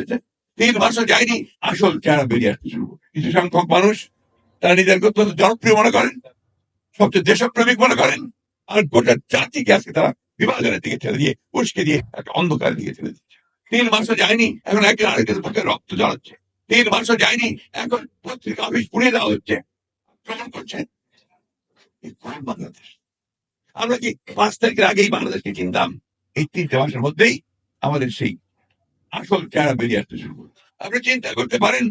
হয়েছে। তিন মাসও যায়নি, আসল চেহারা বেরিয়ে আসতে শুরু কিছু সংখ্যক মানুষ তারা নিজেদেরকে অত্যন্ত জনপ্রিয় মনে করেন, সবচেয়ে দেশপ্রেমিক মনে করেন, আর গোটা জাতিকে আজকে তারা বিভাজনের দিকে ঠেলে দিয়ে, উস্কে দিয়ে একটা অন্ধকারের দিকে ঠেলে দিচ্ছে। তিন মাসও যায়নি, এখন একজন আরেকজনের পক্ষে রক্ত জ্বালাচ্ছে তিন মাসও যায়নি, এখন পত্রিকা অফিস পুড়িয়ে দেওয়া হচ্ছে। আক্রমণ করছেন বাংলাদেশ। আমরা কি পাঁচ তারিখের আগেই বাংলাদেশকে চিনতাম? এই তিনটে মাসের মধ্যেই আমাদের সেই আসল চেহারা বেরিয়ে আসতে শুরু করবে? আপনি চিন্তা করতে পারেন,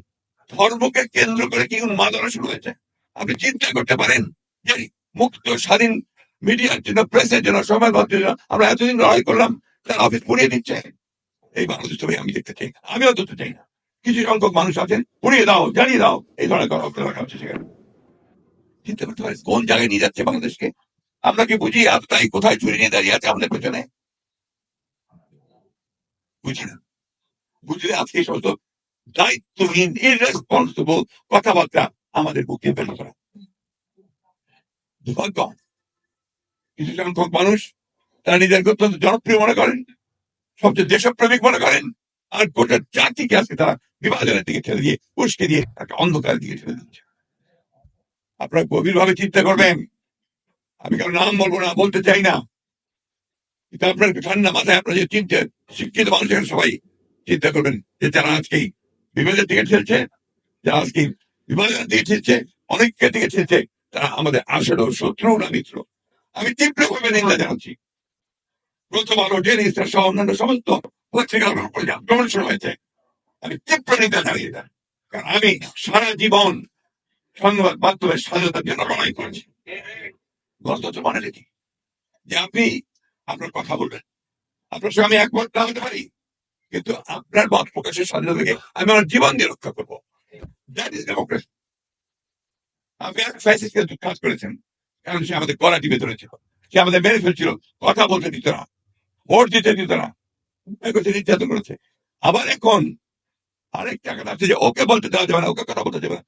ধর্মকে কেন্দ্র করে কি উন্মাদনা শুরু হয়েছে? আপনি চিন্তা করতে পারেন যে মুক্ত, স্বাধীন মিডিয়ার জন্য, প্রেসের জন্য সংবাদপত্রের জন্য আমরা এতদিন লড়াই করলাম, তার অফিস পুড়িয়ে দিচ্ছে। এই বাংলাদেশ তবে আমি দেখতে চাই। আমিও দেখতে চাই না। কিছু সংখ্যক মানুষ আছেন, পুড়িয়ে দাও, জ্বালিয়ে দাও। এই ধরনের করা রাখা হচ্ছে সেখানে। চিন্তা করতে পারেন, কোন জায়গায় নিয়ে যাচ্ছে বাংলাদেশকে? আমরা কি বুঝি তাই কোথায় চুরি নিয়ে দাঁড়িয়ে আছে আমাদের পেছনে? বুঝি না। বুঝলে আজকে সমস্ত দায়িত্বহীন ইরেসপন্সিবল কথাবার্তা আমাদের বুকে বের করা। দুর্ভাগ্য কিছু সংখ্যক মানুষ তারা নিজেদেরকে অত্যন্ত জনপ্রিয় মনে করেন, সবচেয়ে দেশপ্রেমিক মনে করেন, আর গোটা জাতিকে আজকে তারা বিভাজনের দিকে ঠেলে দিয়ে, উস্কে দিয়ে একটা অন্ধকারের দিকে ঠেলে দিচ্ছে। আপনারা গভীরভাবে চিন্তা করবেন, আমি কারও নাম বলব না, বলতে চাই না। কিন্তু আপনার ঠান্ডা মাথায় আপনারা যে চিন্তা শিক্ষিত মানুষের সবাই চিন্তা করবেন যে যারা আজকে বিভাজনের দিকে ঠেলছে, যারা আজকে বিভাজনের দিকে ঠেলছে, অনেককে দিকে ঠেলছে, তারা আমাদের আসলে শত্রু না মিত্র। আমি তীব্রভাবে নিন্দা জানাচ্ছি। প্রথম আলো ডেলি স্টার সহ অন্যান্য সমস্ত পত্রিকার উপরে আক্রমণ শুরু হয়েছে। আমি তীব্র নিন্দা জানিয়ে দেন কারণ আমি সারা জীবন সংবাদ মাধ্যমের স্বাধীনতার জন্য লড়াই করেছি। গণতন্ত্র মানে কি? যে আপনি আপনার কথা বলবেন। আপনার সঙ্গে আমি একমত না হতে পারি। কিন্তু আপনার মত প্রকাশের স্বাধীনতাকে আমি আমার জীবন দিয়ে রক্ষা করব। দ্যাট ইজ ডেমোক্রেসি এক ফ্যাসিস্টকে কাজ করেছেন, কারণ সে আমাদের সে আমাদের মেরে ফেলছিল, কথা বলতে দিত না, ভোট দিতে দিত না নির্যাতন করেছে। আবার এখন আরেক টাকাটা আছে যে ওকে বলতে দেওয়া যাবে না, ওকে কথা বলতে যাবে না।